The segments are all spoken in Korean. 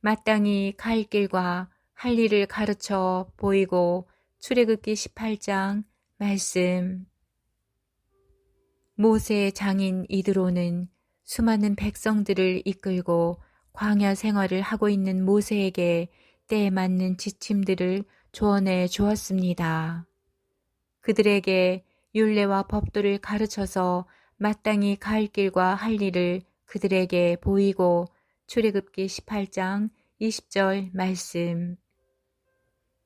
마땅히 갈 길과 할 일을 가르쳐 보이고 출애굽기 18장 말씀 모세의 장인 이드로는 수많은 백성들을 이끌고 광야 생활을 하고 있는 모세에게 때에 맞는 지침들을 조언해 주었습니다. 그들에게 율례와 법도를 가르쳐서 마땅히 갈 길과 할 일을 그들에게 보이고 출애굽기 18장 20절 말씀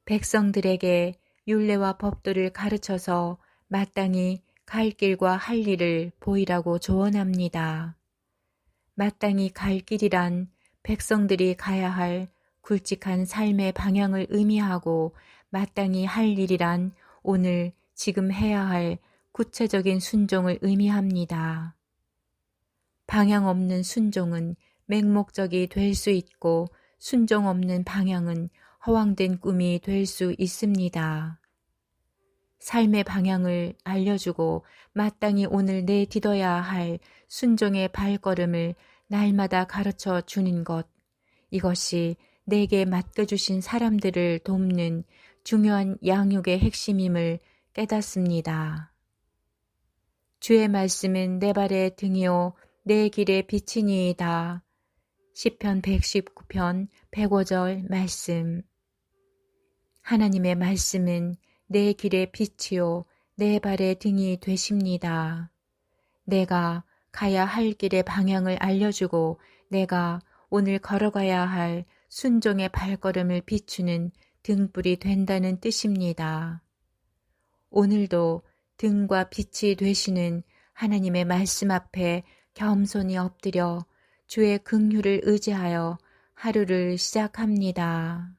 백성들에게 율례와 법도를 가르쳐서 마땅히 갈 길과 할 일을 보이라고 조언합니다. 마땅히 갈 길이란 백성들이 가야 할 굵직한 삶의 방향을 의미하고 마땅히 할 일이란 오늘 지금 해야 할 구체적인 순종을 의미합니다. 방향 없는 순종은 맹목적이 될 수 있고 순종 없는 방향은 허황된 꿈이 될 수 있습니다. 삶의 방향을 알려주고 마땅히 오늘 내 디뎌야 할 순종의 발걸음을 날마다 가르쳐 주는 것. 이것이 내게 맡겨주신 사람들을 돕는 중요한 양육의 핵심임을 깨닫습니다. 주의 말씀은 내 발의 등이요 내 길의 빛이니이다. 10편 119편 105절 말씀 하나님의 말씀은 내 길의 빛이요 내 발의 등이 되십니다. 내가 가야 할 길의 방향을 알려주고 내가 오늘 걸어가야 할 순종의 발걸음을 비추는 등불이 된다는 뜻입니다. 오늘도 등과 빛이 되시는 하나님의 말씀 앞에 겸손히 엎드려 주의 긍휼을 의지하여 하루를 시작합니다.